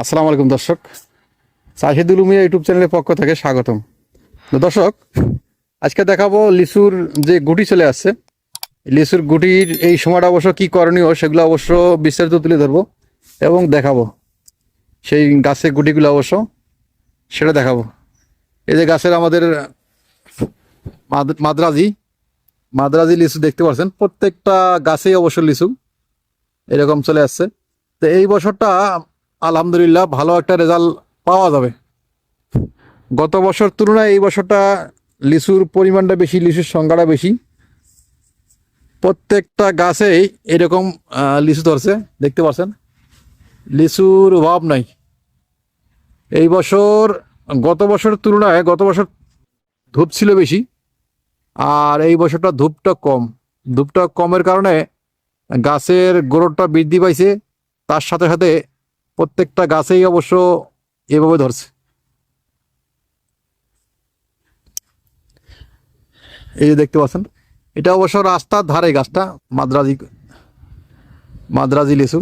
আসসালামু আলাইকুম, দর্শক। সাহিদুল উমিয়া ইউটিউব চ্যানেলের পক্ষ থেকে স্বাগতম। দর্শক, আজকে দেখাবো লিচুর যে গুটি চলে আসছে। লিচুর গুটির এই সময়টা অবশ্য কি করণীয় সেগুলো অবশ্য বিস্তারিত তুলে ধরবো এবং দেখাবো। সেই গাছের গুটিগুলো অবশ্য সেটা দেখাবো। এই যে গাছের আমাদের মাদ্রাজি মাদ্রাজি লিচু দেখতে পাচ্ছেন। প্রত্যেকটা গাছেই অবশ্য লিচু এরকম চলে আসছে। তো এই বছরটা আলহামদুলিল্লাহ, ভালো একটা রেজাল্ট পাওয়া যাবে। গত বছর তুলনায় এই বছরটা লিচুর পরিমাণটা বেশি, লিচুর সংখ্যাটা বেশি। প্রত্যেকটা গাছেই এরকম লিচু ধরছে, দেখতে পাচ্ছেন লিচুর অভাব নাই। এই বছর, গত বছরের তুলনায়, গত বছর ধূপ ছিল বেশি, আর এই বছরটা ধূপটা কম। ধূপটা কমের কারণে গাছের গোড়টা বৃদ্ধি পাইছে, তার সাথে সাথে প্রত্যেকটা গাছেই অবশ্য এভাবে ধরছে। এই যে দেখতে পাচ্ছেন, এটা অবশ্য রাস্তার ধারে গাছটা, মাদ্রাজি মাদ্রাজি লিচু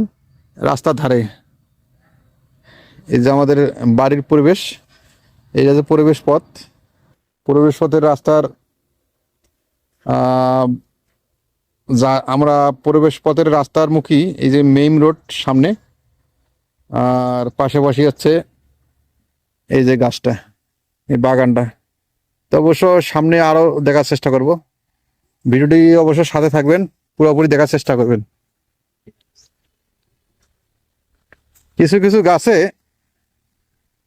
রাস্তার ধারে। এই যে আমাদের বাড়ির পরিবেশ, এই যে পরিবেশ পথ, পরিবেশ পথের রাস্তার যা আমরা পরিবেশ পথের রাস্তার মুখী, এই যে মেইন রোড সামনে আর পাশাপাশি হচ্ছে এই যে গাছটা, এই বাগানটা। তো অবশ্য সামনে আরও দেখার চেষ্টা করব। ভিডিওটি অবশ্য সাথে থাকবেন, পুরোপুরি দেখার চেষ্টা করবেন। কিছু কিছু গাছে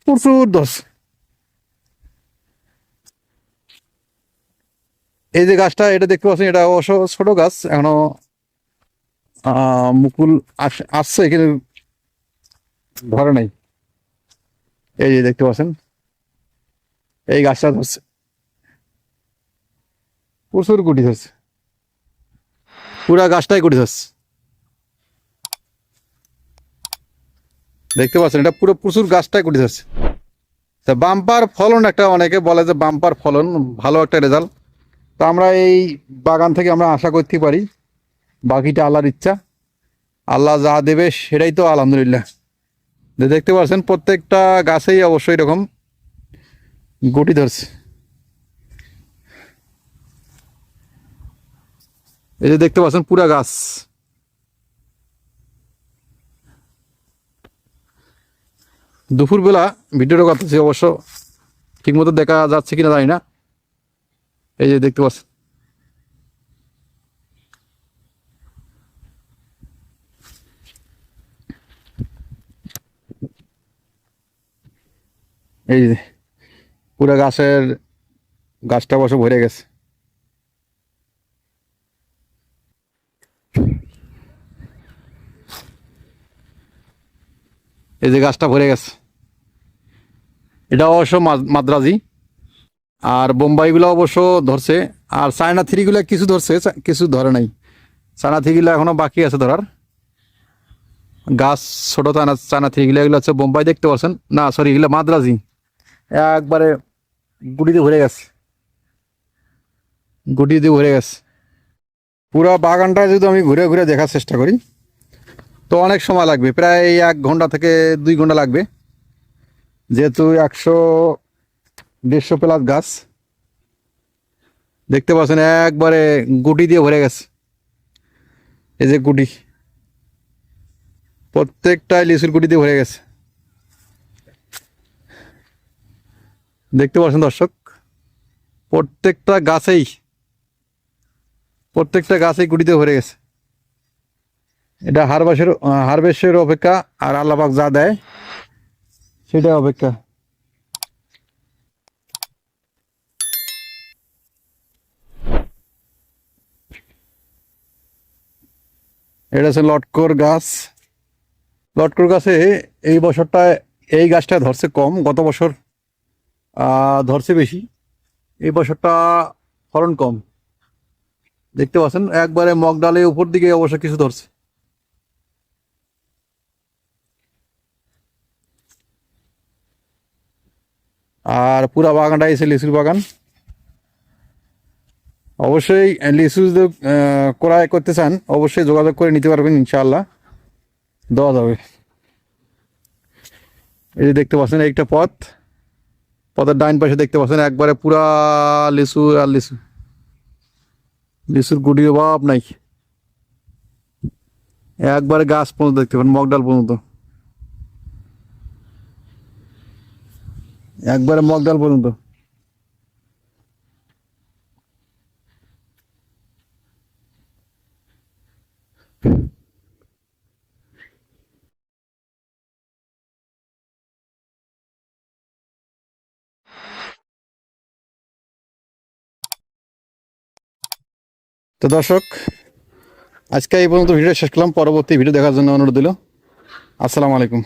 প্রচুর দোষ। এই যে গাছটা, এটা দেখতে পাচ্ছেন, এটা অবশ্য ছোট গাছ, এখনও মুকুল আস- আসছে, কিন্তু ধরে নাই। এই যে দেখতে পাচ্ছেন, এই গাছটা ধরছে। প্রচুর গুটি ধরছে। পুরা গাছটাই গুটি ধরছে। দেখতে পাচ্ছেন, এটা পুরো প্রচুর গাছটাই গুটি ধরছে। বাম্পার ফলন একটা, অনেকে বলে যে বাম্পার ফলন ভালো একটা রেজাল্ট তো আমরা এই বাগান থেকে আমরা আশা করতে পারি, বাকিটা আল্লাহর ইচ্ছা। আল্লাহ যা দেবে সেটাই তো আলহামদুলিল্লাহ। যে দেখতে পাচ্ছেন প্রত্যেকটা গাছেই অবশ্যই এরকম গুটি ধরছে। এই যে দেখতে পাচ্ছেন, পুরা গাছ। দুপুরবেলা ভিডিওটা করতেছি, অবশ্য ঠিকমতো দেখা যাচ্ছে কিনা জানি না। এই যে দেখতে পাচ্ছেন। এই যে, পুরো গাছের গাছটা বসে ভরে গেছে। এই যে গাছটা ভরে গেছে। এটা অবশ্য মাদ- মাদ্রাজি। আর বোম্বাইগুলো অবশ্য ধরছে। আর চায়না থ্রিগুলো কিছু ধরছে কিছু ধরে নাই। চায়না থ্রিগুলো এখনও বাকি আছে ধরার। গাছ ছোট চায়না চায়না থ্রিগুলো, এগুলো হচ্ছে বোম্বাই দেখতে পাচ্ছেন। না সরি এগুলো মাদ্রাজি। একবারে গুটিতে ভরে গেছে। গুটিতে ভরে গেছে। পুরো বাগানটা যদি আমি ঘুরে ঘুরে দেখার চেষ্টা করি, তো অনেক সময় লাগবে, প্রায় এক ঘণ্টা থেকে দুই ঘণ্টা লাগবে। যেহেতু একশো দেড়শো প্লাস গাছ, দেখতে পাচ্ছেন একবারে গুটি দিয়ে ভরে গেছে। এই যে গুটি, প্রত্যেকটাই লিচুর গুটি দিয়ে ভরে গেছে। দেখতে পাচ্ছেন দর্শক? প্রত্যেকটা গাছেই প্রত্যেকটা গাছেই গুটিতে ভরে গেছে। এটা হারবাসের হারভেস্টের অপেক্ষা আর আল্লাপাক যা দেয় সেটা অপেক্ষা। এটা হচ্ছে লটকর গাছ। লটকর গাছে এই বছরটা এই গাছটা ধরছে কম, গত বছর ধরছে বেশি। এই বছরটা ফলন কম। দেখতে পাচ্ছেন, একবারে মগ ডালে উপর দিকে অবশ্য কিছু ধরছে। আর পুরা বাগানটা এসে লিচুর বাগান। অবশ্যই লিচু যদি ক্রয় করতে চান, অবশ্যই যোগাযোগ করে নিতে পারবেন ইনশাআল্লাহ। দেওয়া যাবে। এই যে দেখতে পাচ্ছেন একটা পথ। পথের ডাইন পাশে দেখতে পাচ্ছেন, একবারে পুরা লিচু আর লিচু। লিচুর গুটির অভাব নাই। একবারে গাছ পর্যন্ত দেখতে পাবেন মগডাল পর্যন্ত। একবারে মগডাল পর্যন্ত। তো দর্শক, আজকে এই পর্যন্ত ভিডিও শেষ করলাম। পরবর্তী ভিডিও দেখার জন্য অনুরোধ দিল আসসালামু আলাইকুম।